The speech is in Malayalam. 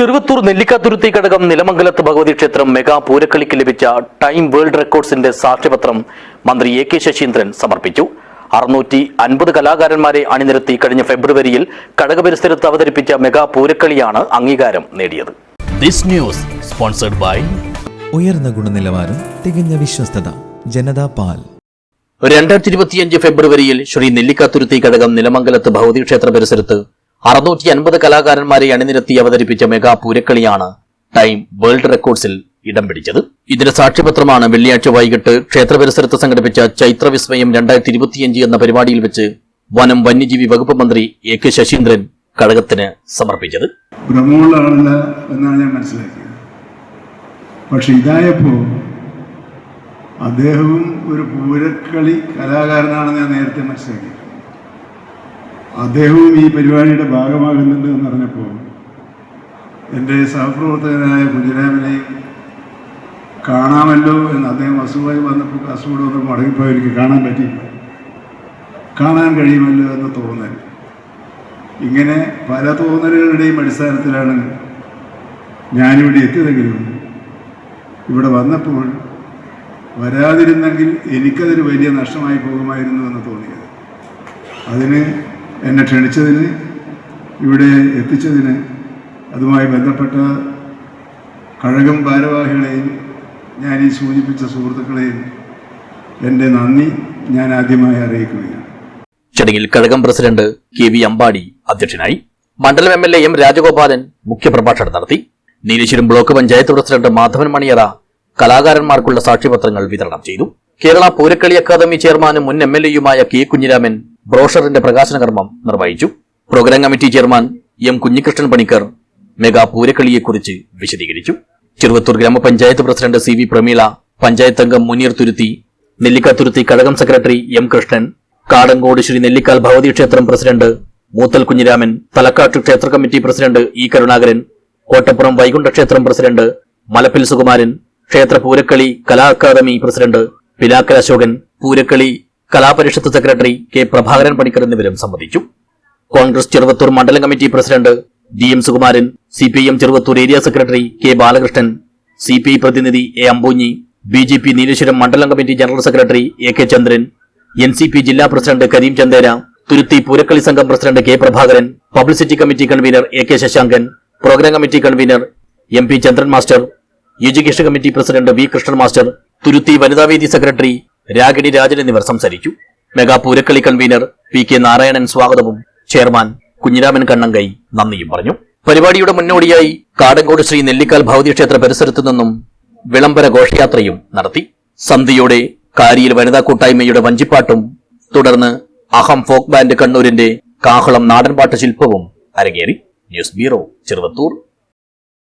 ചെറുവത്തൂർ നെല്ലിക്കാതുരുത്തി ഘടകം നിലമംഗലത്ത് ഭഗവതി ക്ഷേത്രം മെഗാ പൂരക്കളിക്ക് ലഭിച്ച ടൈം വേൾഡ് റെക്കോർഡ്സിന്റെ സാക്ഷ്യപത്രം മന്ത്രി എ കെ ശശീന്ദ്രൻ സമർപ്പിച്ചു. അറുന്നൂറ്റി അൻപത് കലാകാരന്മാരെ അണിനിരത്തി കഴിഞ്ഞ ഫെബ്രുവരിയിൽ കടക പരിസരത്ത് അവതരിപ്പിച്ച മെഗാ പൂരക്കളിയാണ് അംഗീകാരം നേടിയത്. ദിസ് ന്യൂസ് സ്പോൺസർഡ് ബൈ ഉയർന്ന ഗുണനിലവാരം തികഞ്ഞ വിശ്വസ്തത ജനതാ പാൽ. രണ്ടായിരത്തി ഇരുപത്തിയഞ്ച് ഫെബ്രുവരിയിൽ ശ്രീ നെല്ലിക്കാതുരുത്തി ഘടകം നിലമംഗലത്ത് ഭഗവതി ക്ഷേത്ര പരിസരത്ത് അറുന്നൂറ്റി അൻപത് കലാകാരന്മാരെ അണിനിരത്തി അവതരിപ്പിച്ച മെഗാ പൂരക്കളിയാണ് ടൈം വേൾഡ് റെക്കോർഡ്സിൽ ഇടം പിടിച്ചത്. ഇതിന്റെ സാക്ഷ്യപത്രമാണ് വെള്ളിയാഴ്ച വൈകിട്ട് ക്ഷേത്ര പരിസരത്ത് സംഘടിപ്പിച്ച ചൈത്രവിസ്മയം രണ്ടായിരത്തി ഇരുപത്തിയഞ്ച് എന്ന പരിപാടിയിൽ വെച്ച് വനം വന്യജീവി വകുപ്പ് മന്ത്രി എ കെ ശശീന്ദ്രൻ ഘടകത്തിന് സമർപ്പിച്ചത്. ഭ്രമമുള്ള ആളല്ല എന്നാണ് ഞാൻ മനസ്സിലാക്കിയത്. പക്ഷെ ഇതായപ്പോൾ അദ്ദേഹവും ഒരു പൂരക്കളി കലാകാരനാണെന്ന് ഞാൻ നേരത്തെ മനസ്സിലാക്കി. അദ്ദേഹവും ഈ പരിപാടിയുടെ ഭാഗമാകുന്നുണ്ട് എന്ന് പറഞ്ഞപ്പോൾ എന്റെ സഹപ്രവർത്തകനായ കുഞ്ഞിരാമനെയും കാണാമല്ലോ എന്ന് അദ്ദേഹം അസുഖമായി വന്നപ്പോൾ അസുഖം വന്ന് മടങ്ങിപ്പോയി എനിക്ക് കാണാൻ പറ്റിയില്ല. കാണാൻ കഴിയുമല്ലോ എന്ന് തോന്നൽ. ഇങ്ങനെ പല തോന്നലുകളുടെയും അടിസ്ഥാനത്തിലാണ് ഞാനിവിടെ എത്തിയതെങ്കിലും ഇവിടെ വന്നപ്പോൾ വരാതിരുന്നെങ്കിൽ എനിക്കതൊരു വലിയ നഷ്ടമായി പോകുമായിരുന്നു എന്ന് തോന്നിയത്. അതിന് എന്നെ ക്ഷണിച്ചതിന് ഇവിടെ എത്തിച്ചതിന് അതുമായി ബന്ധപ്പെട്ട കഴകം ഭാരവാഹികളെയും ഞാൻ ഈ സൂചിപ്പിച്ച സുഹൃത്തുക്കളെയും എന്റെ നന്ദി ഞാൻ ആദ്യമായി അറിയിക്കുകയാണ്. ചടങ്ങിൽ കഴകം പ്രസിഡന്റ് കെ വി അമ്പാടി അധ്യക്ഷനായി മണ്ഡലം M L A M Rajagopalan മുഖ്യപ്രഭാഷണം നടത്തി നീലേശ്വരം ബ്ലോക്ക് പഞ്ചായത്ത് പ്രസിഡന്റ് മാധവൻ മണിയറ കലാകാരന്മാർക്കുള്ള സാക്ഷ്യപത്രങ്ങൾ വിതരണം ചെയ്തു. കേരള പൂരക്കളി അക്കാദമി ചെയർമാനും മുൻ എം എൽ എയുമായ കെ കുഞ്ഞിരാമൻ ബ്രോഷറിന്റെ പ്രകാശന കർമ്മം നിർവഹിച്ചു. Programme committee chairman M Kunhikrishnan Panicker mega പൂരക്കളിയെക്കുറിച്ച് വിശദീകരിച്ചു. ചെറുവത്തൂർ ഗ്രാമപഞ്ചായത്ത് president C V Prameela panchayat അംഗം മുനീർ തുരുത്തി നെല്ലിക്കാത്തുരുത്തി കഴകം സെക്രട്ടറി എം കൃഷ്ണൻ കാടങ്കോട് ശ്രീ നെല്ലിക്കാൽ ഭഗവതി ക്ഷേത്രം പ്രസിഡന്റ് മൂത്തൽ കുഞ്ഞിരാമൻ തലക്കാട്ട് ക്ഷേത്ര committee president E Karunakaran Kottappuram Vaikunta ക്ഷേത്രം പ്രസിഡന്റ് മലപ്പിൽ സുകുമാരൻ ക്ഷേത്ര പൂരക്കളി കലാ അക്കാദമി പ്രസിഡന്റ് പിലാക്കൽ അശോകൻ പൂരക്കളി കലാപരിഷത്ത് സെക്രട്ടറി കെ പ്രഭാകരൻ പണിക്കർ എന്നിവരും സംബന്ധിച്ചു. കോൺഗ്രസ് ചെറുവത്തൂർ മണ്ഡലം committee president D M Sukumaran C P M Cheruvathur area secretary K Balakrishnan C P I പ്രതിനിധി A Ambunhi B J P Nileshwaram മണ്ഡലം committee general secretary A K Chandran N C P ജില്ലാ പ്രസിഡന്റ് കരീം ചന്ദേര തുരുത്തി പൂരക്കളി സംഘം president K Prabhakaran publicity committee convener A K Sasankan programme committee convener M P Chandran master education committee president V Krishnan master Thuruthi Vanithavedi secretary Ragini Rajan എന്നിവർ സംസാരിച്ചു. Mega Poorakkali convener P K Narayanan സ്വാഗതവും ചെയർമാൻ കുഞ്ഞിരാമൻ കണ്ണങ്കൈ നന്ദിയും പറഞ്ഞു. പരിപാടിയുടെ മുന്നോടിയായി കാടങ്കോട് ശ്രീ നെല്ലിക്കാൽ ഭൗതി ക്ഷേത്ര പരിസരത്തു നിന്നും വിളംബര ഘോഷയാത്രയും നടത്തി. സന്ധ്യയോടെ കാരിയിൽ വനിതാ കൂട്ടായ്മയുടെ വഞ്ചിപ്പാട്ടും തുടർന്ന് അഹം ഫോക്ക് ബാൻഡ് കണ്ണൂരിന്റെ കാഹളം നാടൻപാട്ട് ശില്പവും അരങ്ങേറി. News bureau Cheruvathur.